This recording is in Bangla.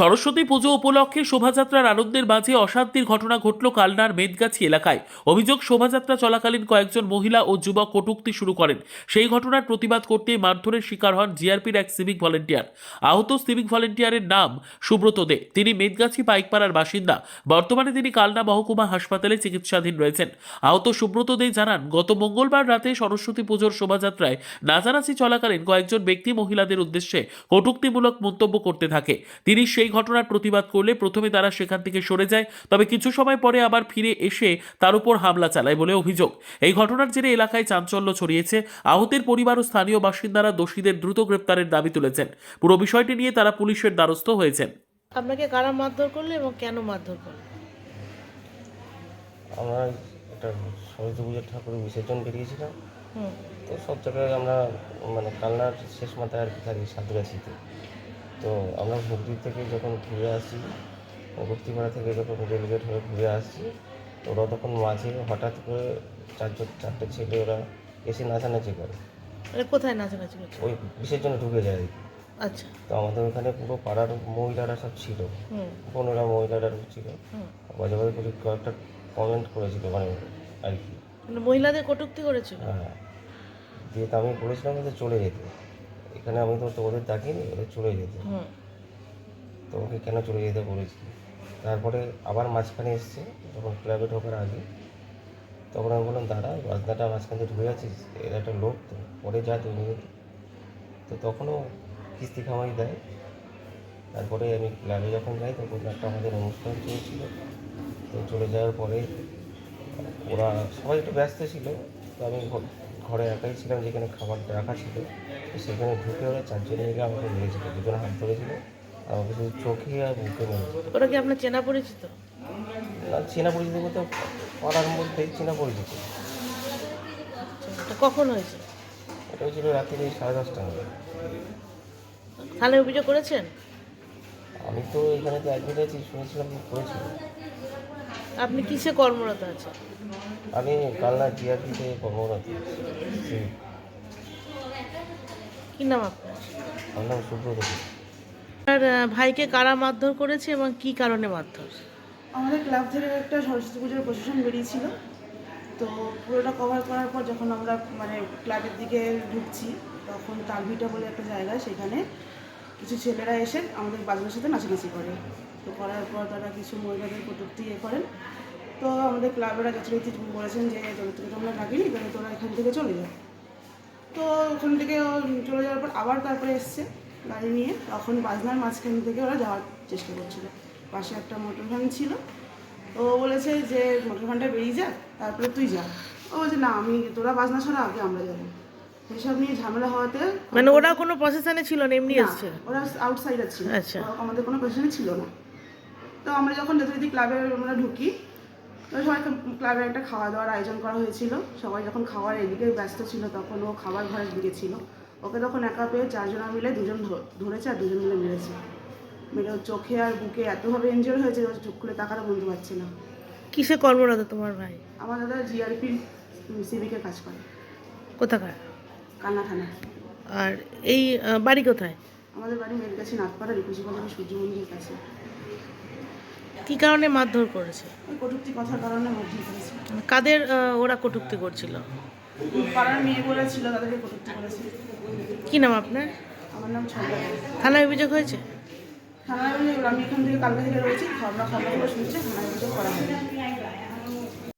সরস্বতী পুজো উপলক্ষে শোভাযাত্রার আনন্দের মাঝে অশান্তির ঘটনা ঘটল কালনার মেদগাছি এলাকায়। অভিযোগ, শোভাযাত্রা চলাকালীন কয়েকজন মহিলা ও যুবক কটূক্তি শুরু করেন। সেই ঘটনার প্রতিবাদ করতে মারধরের শিকার হন জিআরপির এক সিভিক ভলেন্টিয়ার। আহত সিভিক ভলেন্টিয়ারের নাম সুব্রত দে। তিনি মেদগাছি পাইকপাড়ার বাসিন্দা। বর্তমানে তিনি কালনা মহকুমা হাসপাতালে চিকিৎসাধীন রয়েছেন। আহত সুব্রত দে জানান, গত মঙ্গলবার রাতে সরস্বতী পুজোর শোভাযাত্রায় নাচানাচি চলাকালীন কয়েকজন ব্যক্তি মহিলাদের উদ্দেশ্যে কটূক্তিমূলক মন্তব্য করতে থাকে। তিনি সেই ঘটনার প্রতিবাদ করলে প্রথমে তারা সেখান থেকে সরে যায় তবে কিছু সময় পরে আবার ফিরে এসে তার উপর হামলা চালায় বলে অভিযোগ। এই ঘটনার জেরে এলাকায় চাঞ্চল্য ছড়িয়েছে। আহতের পরিবার ও স্থানীয় বাসিন্দারা দোষীদের দ্রুত গ্রেপ্তারের দাবি তুলেছেন। পুরো বিষয়টি নিয়ে তারা পুলিশের দ্বারস্থ হয়েছেন। আপনাকে কারা মারধর করল এবং কেন মারধর করল? আমরা একটা সরস্বতী পুজোর ঠাকুরের বিসর্জন বেরিয়েছিলাম। তো সব জায়গায় আমরা মানে কালনার শেষ মাথায় আর কি থাকি সাঁতরাছিতে তো আমরা ভক্তি থেকে যখন ঘুরে আসি ভক্তিপাড়া থেকে যখন রেলগেট হয়ে ঘুরে আসছি ওরা তখন মাঝে হঠাৎ করে চারজন চারটে ছেলে ওরা এসে নাচানাচি করে। মানে কোথায় নাচানাচি করছে? ওই বিসর্জনে ঢুকে যায়। আচ্ছা। তো আমাদের ওখানে পুরো পাড়ার মহিলারা সব ছিল। পনেরো মহিলারা ছিল। বাজে করে কয়েকটা কমেন্ট করেছিল মানে আর কি। মানে মহিলাদের কটূক্তি করেছিল? হ্যাঁ। দিয়ে তো আমি বলেছিলাম যে চলে যেতে। এখানে আমি তো তো ওদের ডাকিনি ওদের চলে যেতে। হুম। তো ওকে কেন চলে যেতে বলেছি? তারপরে আবার মাঝখানে এসছে যখন ক্লাবে ঢোকার আগে। তখন আমি বললাম দাঁড়া বাজনাটা মাঝখান দিয়ে ঢুকে আছিস এর একটা লোক তো পরে যা যেতে। তো তখনও কিস্তি খামাই দেয়। তারপরে আমি ক্লাবে যখন যাই তখন একটা আমাদের অনুষ্ঠান চলছিল। তো চলে যাওয়ার পরে ওরা সবাই একটু ব্যস্ত ছিল তো আমি ঘরে একাই ছিলাম যেখানে খাবারটা রাখা ছিল তো সেখানে ঢুকে ওরা চারজন মিলে আমাকে মেরেছিল দুজন হাত ধরেছিল আর আমাকে শুধু চোখে আর বুকে মেরেছিল ওরা কি আপনার চেনা পরিচিত? না চেনা পরিচিত বলতে পাড়ার মধ্যেই চেনা পরিচিত। আচ্ছা, কখন হয়েছে? এটা হয়েছিল রাত্রি সাড়ে দশটা হবে। থানায় অভিযোগ করেছেন? আমি তো এখানে তো অ্যাডমিট আছি শুনেছিলাম করেছিল। আপনি কিসে কর্মরত আছেন? আমি কালনা জিআরপিতে কর্মরত। আছি। কি নাম আপনার? আমার নাম সুব্রত। আর ভাইকে কারা মারধর করেছে এবং কি কারণে মারধর? আমাদের ক্লাব থেকে একটা সরস্বতী পুজোর প্রশাসন বেরিয়েছিল। তো পুরোটা কভার করার পর যখন আমরা মানে ক্লাবের দিকে ঢুকছি তখন তালভিটা বলে একটা জায়গা সেখানে কিছু ছেলেরা এসে আমাদের বাজনার সাথে নাচানাচি করে। তো করার পর তারা কিছু মহিলাদের কটূক্তি ইয়ে করেন। তো আমাদের ক্লাবেরা যথারীতি বলেছেন যে তোদের থেকে তো আমরা ডাকিনি তাহলে তোরা এখান থেকে চলে যা তো ওখান থেকে ও চলে যাওয়ার পর আবার তারপরে এসছে গাড়ি নিয়ে তখন বাজনার মাঝখান থেকে ওরা যাওয়ার চেষ্টা করছিল। পাশে একটা মোটর ভ্যান ছিল। ও বলেছে যে মোটর ভ্যানটা বেরিয়ে যাক তারপরে তুই যা। ও বলছে না আমি তোরা বাজনা ছাড়া আগে আমরা যাব। এসব নিয়ে ঝামেলা হওয়াতে মানে ওরা কোনো প্রসেশনে ছিল না এমনি না, এসছে? ওরা আউটসাইডার ছিল। আচ্ছা। আমাদের কোনো পেছনে ছিল না। তো আমরা যখন যথারীতি ক্লাবে আমরা ঢুকি তো সবাই ক্লাবে একটা খাওয়া দাওয়ার আয়োজন করা হয়েছিল। সবাই যখন খাওয়ার এদিকে ব্যস্ত ছিল তখন ও খাবার ঘরের দিকে ছিল। ওকে তখন একা পেয়ে চারজনা মিলে দুজন ধরেছে আর দুজন মিলে মেরেছে। মেরে ওর চোখে আর বুকে এতভাবে এনজয় হয়েছে ওর চোখ খুলে তাকাটা বলতে পারছে না। কিসে কর্মরত তোমার ভাই? আমার দাদা জিআরপির সিভিকে কাজ করে। কোথাকার? কান্না থানা। আর এই বাড়ি কোথায়? আমাদের বাড়ি মেলগাছি নাথপাড়া রিকুশি বাজারের সূর্য মন্দিরের কাছে। কি কারণে মারধর করেছে? কটুক্তি কথার কারণে মারধর করেছে। কাদের ওরা কটুক্তি করছিল? পাড়ার মেয়ে বলে ছিল তাদেরকে কটুক্তি করেছে। কি নাম আপনার? আমার নাম ছন্দা। থানায় অভিযোগ হয়েছে? থানায় অভিযোগ আমি এখান থেকে কালকে থেকে রয়েছি খবরা খবরগুলো শুনছে থানায় অভিযোগ করা হবে